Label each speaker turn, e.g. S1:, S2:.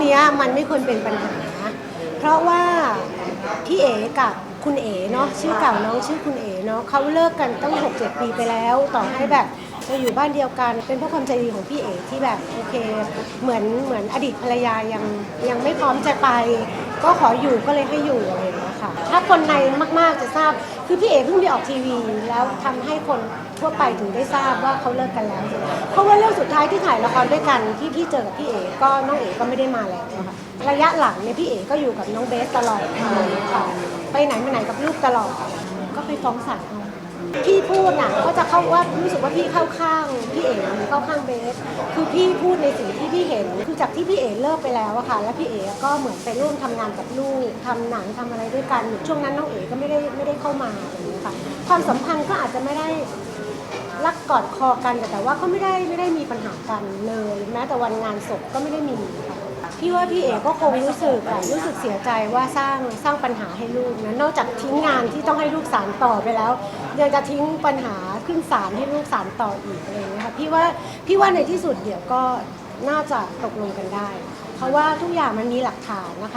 S1: เนี้ยมันไม่ควรเป็นปัญหา เพราะว่าพี่เอ๋กับคุณเอ๋เนาะชื่อเก่าน้องชื่อคุณเอ๋เนาะเขาเลิกกันตั้งหกเจ็ดปีไปแล้ว ต่อให้แบบจะอยู่บ้านเดียวกัน เป็นเพราะความใจดีของพี่เอ๋ที่แบบโอเค เหมือนเหมือนอดีตภรรยายังยังไม่พร้อมจะไป ก็ขออยู่ก็เลยให้อยู่อะไรอย่างเงี้ยค่ะถ้าคนในมากๆจะทราบคือพี่เอ๋เพิ่งได้ออกทีวี แล้วทำให้คนทั่วไปถึงได้ทราบว่าเขาเลิกกันแล้ว เพราะว่าเรื่อง ท้ายที่ถ่ายละครด้วยกันที่พี่เจอกับพี่เอ๋ก็น้องเอ๋ก็ไม่ได้มาแล้วค่ะระยะหลังเนี่ยพี่เอ๋ก็อยู่กับน้องเบสตลอดค่ะไปไหนมาไหนกับลูกตลอดก็ไปฟ้องศาลเอาพี่พูดน่ะก็จะเข้าว่ารู้สึกว่าพี่เข้าข้างพี่เอ๋หรือเข้าข้างเบส คือพี่พูดในสิ่งที่พี่เห็นคือจากที่พี่เอ๋เลิกไปแล้วอะค่ะ แล้วพี่เอ๋ก็เหมือนไปร่วมทำงานกับลูกทำหนังทำอะไรด้วยกันช่วงนั้นน้องเอ๋ก็ไม่ได้ไม่ได้เข้ามาอะไรอย่างเงี้ยค่ะความสัมพันธ์ก็อาจจะไม่ได้ รักกอดคอกันแต่แต่ว่าก็ไม่ได้ไม่ได้มีปัญหากันเลยแม้แต่วันงานศพก็ไม่ได้มีค่ะพี่ว่าพี่เอกก็คงรู้สึกอะรู้สึกเสียใจว่าสร้างสร้างปัญหาให้ลูกนะนอกจากทิ้งงานที่ต้องให้ลูกสารต่อไปแล้วยังจะทิ้งปัญหาขึ้นศาลให้ลูกสารต่ออีกอะไรอย่างเงี้ยค่ะพี่ว่าพี่ว่าในที่สุดเดี๋ยวก็น่าจะตกลงกันได้ เพราะว่าทุกอย่างมันมีหลักฐานนะคะ